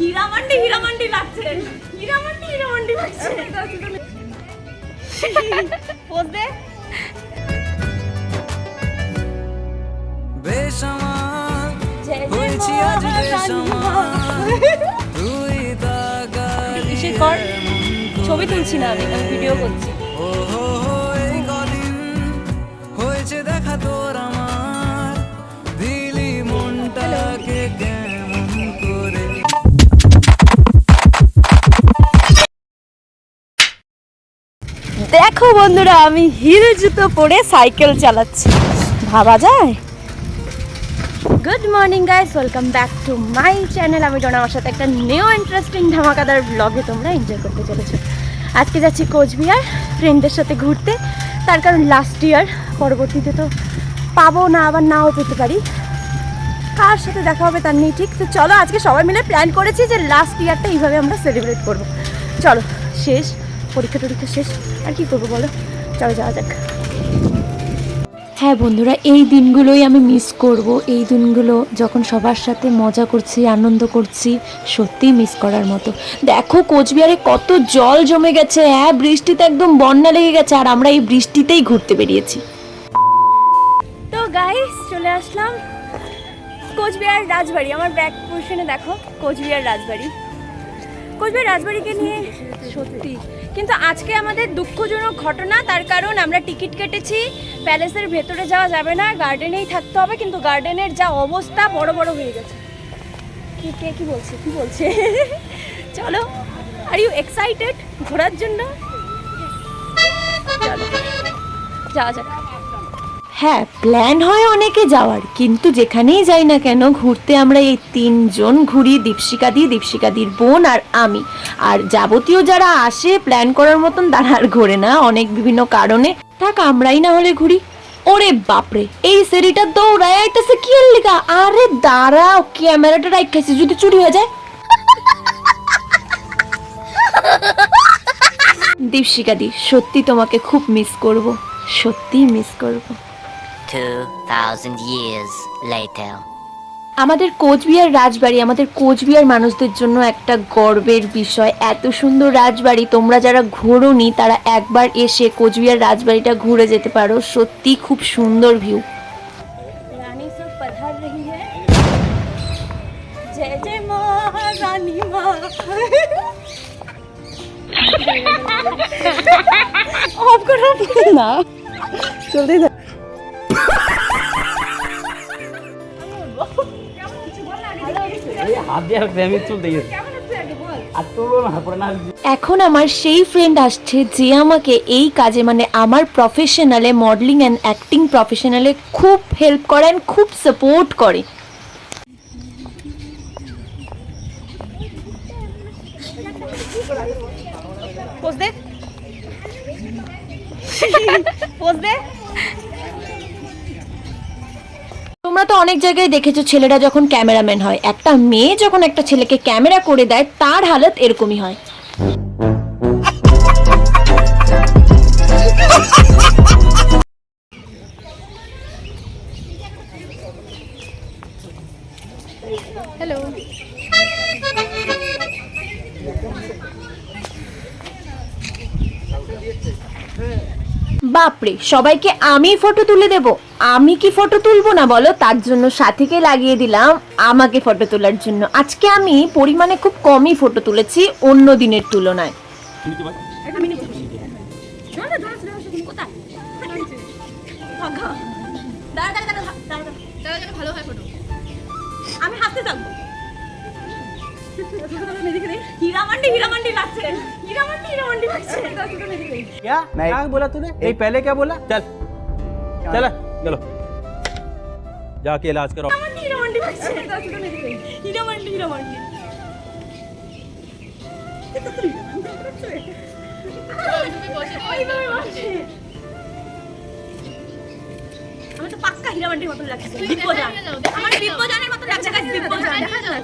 হীরামান্ডি হীরামান্ডি লাগছে। হীরামান্ডি হীরামান্ডি লাগছে। পোজ দে। বেসামাল জয় জয় হয়েছি আজ বেসামাল। তুই কর? ছবি তুলছি না আমি ভিডিও করছি। ও দেখো বন্ধুরা, আমি হিল জুতো পরে সাইকেল চালাচ্ছি। ভাবা যায়? Good morning guys welcome back to my channel আমি জন আমার সাথে একটা নিউ ইন্টারেস্টিং ধামাকাদার ব্লগে তোমরা এনজয় করতে চলেছো। আজকে যাচ্ছি কোচবিহার ফ্রেন্ডদের সাথে ঘুরতে। তার কারণ লাস্ট ইয়ার পরবর্তীতে তো পাবো না, আবার নাও পেতে পারি। কার সাথে দেখা হবে তার নেই ঠিক। তো চলো, আজকে সবাই মিলে প্ল্যান করেছি যে লাস্ট ইয়ারটা এইভাবে আমরা সেলিব্রেট করব। চলো, শেষ। পরীক্ষা টরীক্ষা শেষ আর কি করব বলো? চলো যাওয়া যাক। হ্যাঁ বন্ধুরা এই দিনগুলোই আমি মিস করব। এই দিনগুলো যখন সবার সাথে মজা করছি আনন্দ করছি সত্যিই মিস করার মতো। দেখো কোচবিহারে কত জল জমে গেছে হ্যাঁ বৃষ্টিতে একদম বন্যা লেগে গেছে আর আমরা এই বৃষ্টিতেই ঘুরতে বেরিয়েছি। তো গাইস চলে আসলাম কোচবিহার রাজবাড়ি। আমার ব্যাক পোর্শনে দেখো কোচবিহার রাজবাড়ি। কোচবিহার রাজবাড়িকে নিয়ে? সত্যি। কিন্তু আজকে আমাদের দুঃখজনক ঘটনা তার কারণ আমরা টিকিট কেটেছি প্যালেসের ভেতরে যাওয়া যাবে না গার্ডেনেই থাকতে হবে কিন্তু গার্ডেনের যা অবস্থা বড় বড় হয়ে গেছে। কি কে কি বলছে কি বলছে? চলো আর ইউ এক্সাইটেড ঘোরার জন্য? চলো যাওয়া যাক। হ্যাঁ প্ল্যান হয় অনেকে যাওয়ার, কিন্তু যেখানেই যাই না কেন ঘুরতে আমরা এই তিনজন ঘুরি দীপশিকা দি দীপশিকা দির বোন আর আমি। আর যাবতীয় যারা আসে প্ল্যান করার মতন তারা আর ঘোরে না, অনেক বিভিন্ন কারণে। থাক, আমরাই না হলে ঘুরি। ওরে বাপরে, এই সেরিটা দৌড়ায় আইতেছে কি লিগা? আরে দাঁড়াও ক্যামেরাটা রাখাইছি যদি চুরি হয়ে যায়। দীপশিকা দি, সত্যি তোমাকে খুব মিস করব সত্যি মিস করব। 2000 years later. আমাদের কোচবিহার রাজবাড়ি আমাদের কোচবিহার মানুষদের জন্য একটা গর্বের বিষয়। এত সুন্দর রাজবাড়ি তোমরা যারা ঘোরোনি তারা একবার এসে কোচবিহার রাজবাড়িটা ঘুরে যেতে পারো। সত্যি খুব সুন্দর ভিউ না। এখন আমার সেই ফ্রেন্ড আসছে যে আমাকে এই কাজে মানে আমার প্রফেশনালে মডেলিং অ্যান্ড অ্যাক্টিং প্রফেশনালে খুব হেল্প করে অ্যান্ড খুব সাপোর্ট করে। পোজ দে। পোজ দে। তো অনেক জায়গায় দেখেছ ছেলেরা যখন ক্যামেরাম্যান হয়। একটা মেয়ে যখন একটা ছেলেকে ক্যামেরা করে দেয় তার হালত এরকমই হয়। हेलो বাপরে সবাইকে আমি ফটো তুলে দেব? আমি কি ফটো তুলবো না বলো তার জন্য সাথীকে লাগিয়ে দিলাম আমাকে ফটো তোলার জন্য আজকে আমি পরিমাণে খুব কমই ফটো তুলেছি অন্য দিনের তুলনায় দাঁড়া দাঁড়া দাঁড়া দাঁড়া দাঁড়া দাঁড়া ভালো হয় ফটো আমি হাসতে থাকবো हीरामंडी हीरामंडी লাগছে हीरामंडी हीरामंडी লাগছে क्या क्या बोला तूने ये पहले क्या बोला चल चल चलो जाके इलाज करो हीरामंडी हीरामंडी লাগছে हीरामंडी हीरामंडी আমি তো পাক্কা হীরামান্ডির মতন লাগছে বিপদান আমার বিপদানের মতন লাগছে গাইস বিপদান দেখা যায়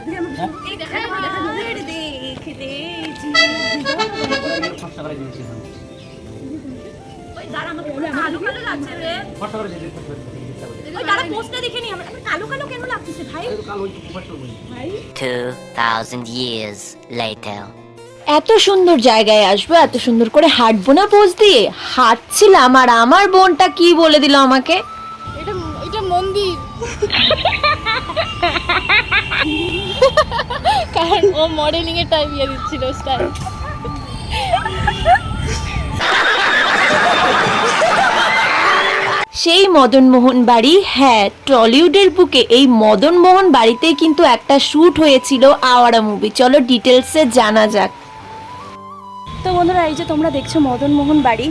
এই দেখা যায় দেখ দে ওই দাঁড়া আমাকে লাগছে রে। ওই আমরা কালো কালো কেন লাগতেছে ভাই? 2,000 years later. এত সুন্দর জায়গায় আসব এত সুন্দর করে হাঁটবো না পোজ দিয়ে? হাঁটছিলাম আর আমার বোনটা কি বলে দিল আমাকে? এটা এটা মন্দির। কারণ ও মডেলিং এর টাইম ইয়ে দিচ্ছিল স্টাইল সেই মদন মোহন বাড়ি। হ্যাঁ টলিউডের বুকে এই মদন মোহন বাড়িতেই কিন্তু একটা শ্যুট হয়েছিল আওয়ারা মুভি। চলো ডিটেলসে জানা যাক। তো বন্ধুরা, এই যে তোমরা দেখছ মদন মোহন বাড়ি।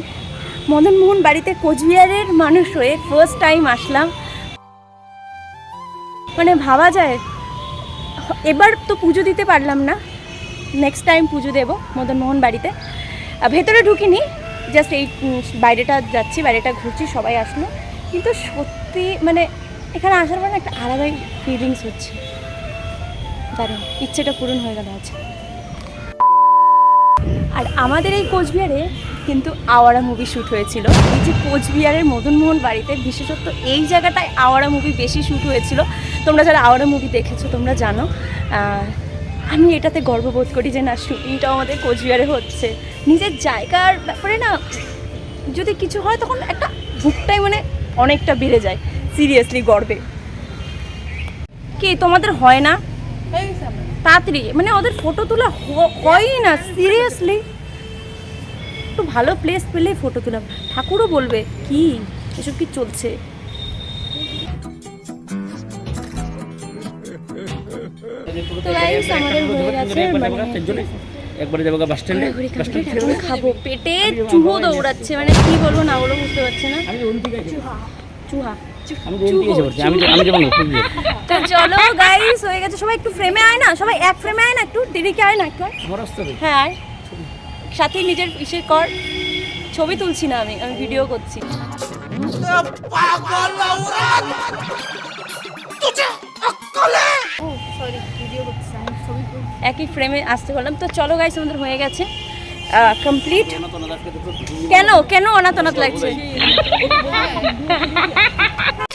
মদন মোহন বাড়িতে কোচবিহারের মানুষ হয়ে ফার্স্ট টাইম আসলাম। মানে ভাবা যায়, এবার তো পুজো দিতে পারলাম না। নেক্সট টাইম পুজো দেবো মদন মোহন বাড়িতে ভেতরে ঢুকিনি জাস্ট এই বাইরেটা যাচ্ছি, বাইরেটা ঘুরছি, সবাই আসলো। কিন্তু সত্যি মানে এখানে আসার পর একটা আলাদাই ফিলিংস হচ্ছে। দারুণ, ইচ্ছেটা পূরণ হয়ে গেল আজ আর আমাদের এই কোচবিহারে কিন্তু আওয়ারা মুভি শ্যুট হয়েছিল। এই যে কোচবিহারের মদনমোহন বাড়িতে, বিশেষত এই জায়গাটায় আওয়ারা মুভি বেশি শ্যুট হয়েছিল। তোমরা যারা আওয়ারা মুভি দেখেছ, তোমরা জানো আমি এটাতে গর্ববোধ করি যে না শুটিংটাও আমাদের কোচবিহারে হচ্ছে। নিজের জায়গার ব্যাপারে না, যদি কিছু হয়, তখন একটা বুকটাই মানে অনেকটা বেড়ে যায় সিরিয়াসলি গর্বে। কি তোমাদের হয় না? তাড়াতাড়ি মানে ওদের ফটো তোলা হয়ই না সিরিয়াসলি একটু ভালো প্লেস পেলেই ফটো তোলা। ঠাকুরও বলবে কি? এসব কি চলছে? তো guys, আমাদের হয়ে গেছে মানে একবারে যাব বাস স্ট্যান্ডে complete, এখন খাব। পেটে চুহো দৌড়াচ্ছে মানে কি বলব না বলব বুঝতে পারছে না। চুহা চুহা আমি রুম থেকে না তো চলো গাইস হয়ে গেছে। সবাই একটু ফ্রেমে আয় না সবাই এক ফ্রেমে আয় না একটু দিদিকে আয় না একটু হ্যাঁ আয়। সাথে নিজের ইসে কর। ছবি তুলছি না আমি আমি ভিডিও করছি। একই ফ্রেমে আসতে বললাম। তো চলো গাইস আমাদের হয়ে গেছে। কমপ্লিট কেন? কেন অনাথ অনাথ লাগছে?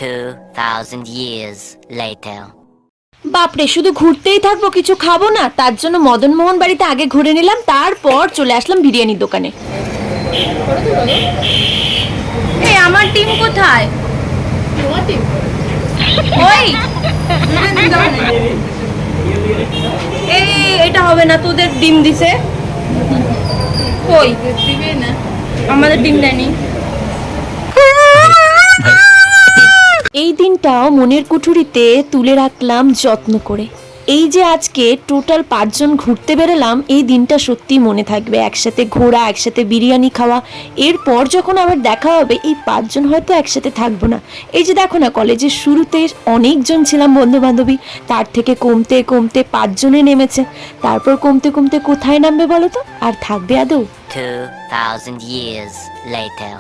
2,000 years later. বাপরে শুধু ঘুরতেই থাকব কিছু খাব না? তার জন্য মদন মোহন বাড়িতে আগে ঘুরে নিলাম তারপর চলে আসলাম বিরিয়ানির দোকানে। এই আমার টিম কোথায়? তোমার টিম ওই! এই, এটা হবে না, তোদের ডিম দিছে। কই? দিবে না আমাদের ডিম দেয়নি। এই দিনটাও মনের কুঠুরিতে তুলে রাখলাম যত্ন করে। এই যে আজকে টোটাল পাঁচজন ঘুরতে বেরোলাম এই দিনটা সত্যি মনে থাকবে। একসাথে ঘোরা একসাথে বিরিয়ানি খাওয়া এরপর যখন আবার দেখা হবে এই পাঁচজন হয়তো একসাথে থাকব না। এই যে দেখো না কলেজের শুরুতে অনেকজন ছিলাম বন্ধু বান্ধবী তার থেকে কমতে কমতে পাঁচজনে নেমেছে। তারপর কমতে কমতে কোথায় নামবে বলো তো? আর থাকবে আদৌ? 2,000 years later.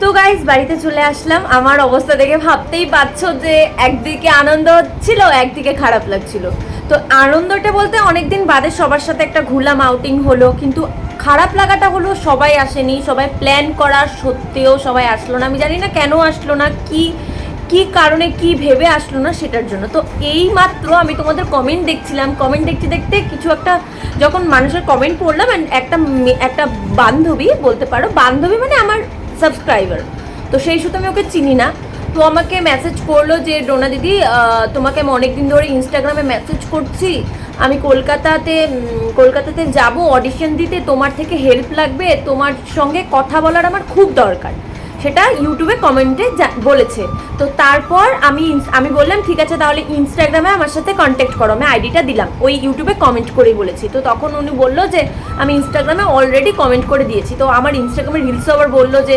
তো গাইস বাড়িতে চলে আসলাম। আমার অবস্থা দেখে ভাবতেই পারছ যে একদিকে আনন্দ হচ্ছিল, একদিকে খারাপ লাগছিল। তো আনন্দটা বলতে অনেকদিন বাদে সবার সাথে একটা ঘুরলাম আউটিং হলো, কিন্তু খারাপ লাগাটা হলো সবাই আসেনি, সবাই প্ল্যান করার সত্ত্বেও সবাই আসলো না। আমি জানি না কেন আসলো না, কি কি কারণে কি ভেবে আসলো না সেটার জন্য। তো এই মাত্র আমি তোমাদের কমেন্ট দেখছিলাম। কমেন্ট দেখতে দেখতে কিছু একটা যখন মানুষের কমেন্ট পড়লাম একটা একটা বান্ধবী, বলতে পারো, বান্ধবী মানে আমার সাবস্ক্রাইবার তো সেই সুতো আমি ওকে চিনি না। তো আমাকে মেসেজ করল যে ডোনা দিদি তোমাকে আমি অনেকদিন ধরে ইনস্টাগ্রামে মেসেজ করছি। আমি কলকাতাতে কলকাতাতে যাব। অডিশন দিতে তোমার থেকে হেল্প লাগবে। তোমার সঙ্গে কথা বলার আমার খুব দরকার। সেটা ইউটিউবে কমেন্টে বলেছে। তো তারপর আমি আমি বললাম, ঠিক আছে, তাহলে ইনস্টাগ্রামে আমার সাথে কন্ট্যাক্ট করো। আমি আইডিটা দিলাম। ওই ইউটিউবে কমেন্ট করেই বলেছি। তো তখন উনি বলল যে, আমি ইনস্টাগ্রামে অলরেডি কমেন্ট করে দিয়েছি। তো আমার ইনস্টাগ্রামে রিলস আবার বলল যে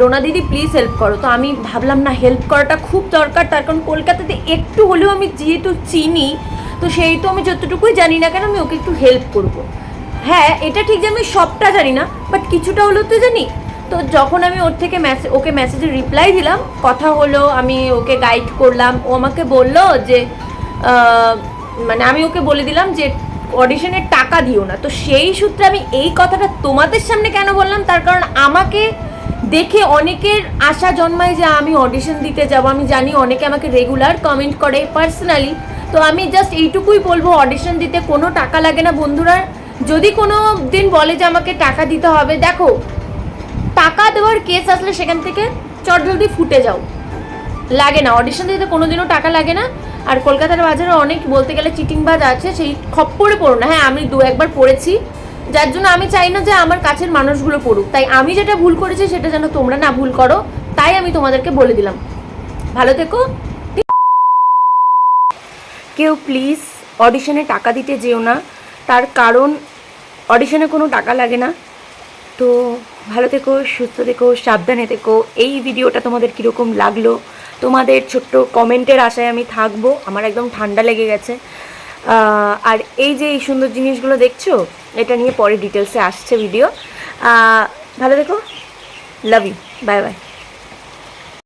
ডোনা দিদি প্লিজ হেল্প করো। তো আমি ভাবলাম, না হেল্প করাটা খুব দরকার। তার কারণ কলকাতাতে একটু হলেও আমি যেহেতু চিনি, তো সেই তো আমি যতটুকুই জানি না কেন আমি ওকে একটু হেল্প করব। হ্যাঁ এটা ঠিক যে আমি সবটা জানি না বাট কিছুটা হলেও তো জানি। তো যখন আমি ওর থেকে মেসেজ ওকে মেসেজে রিপ্লাই দিলাম, কথা হলো, আমি ওকে গাইড করলাম, ও আমাকে বলল যে মানে আমি ওকে বলে দিলাম যে অডিশনের টাকা দিও না। তো সেই সূত্রে আমি এই কথাটা তোমাদের সামনে কেন বললাম? তার কারণ আমাকে দেখে অনেকের আশা জন্মায় যে, আমি অডিশন দিতে যাব। আমি জানি অনেকে আমাকে রেগুলার কমেন্ট করে পার্সোনালি তো আমি জাস্ট এইটুকুই বলব অডিশন দিতে কোনো টাকা লাগে না। বন্ধুরা, যদি কোনো দিন বলে যে, আমাকে টাকা দিতে হবে, দেখো টাকা দেওয়ার কেস আসলে সেখান থেকে চট জলদি ফুটে যাও। লাগে না। অডিশন দিতে কোনোদিনও টাকা লাগে না। আর কলকাতার বাজারে অনেক বলতে গেলে চিটিংবাজ আছে, সেই খপ্পরে পড়ো না। হ্যাঁ আমি দু, একবার পড়েছি। যার জন্য আমি চাই না যে আমার কাছের মানুষগুলো পড়ুক। তাই আমি যেটা ভুল করেছি, সেটা যেন তোমরা না ভুল করো। তাই আমি তোমাদেরকে বলে দিলাম। ভালো থেকো। কেউ প্লিজ অডিশনে টাকা দিতে যেও না। তার কারণ অডিশনে কোনো টাকা লাগে না। তো ভালো থেকো, সুস্থ থেকো, সাবধানে থেকো। এই ভিডিওটা তোমাদের কীরকম লাগল, তোমাদের ছোট্ট কমেন্টের আশায় আমি থাকব। আমার একদম ঠান্ডা লেগে গেছে। আর এই যে এই সুন্দর জিনিসগুলো দেখছ, এটা নিয়ে পরে ডিটেলসে আসছে ভিডিও ভালো থেকো লাভ ইউ বাই বাই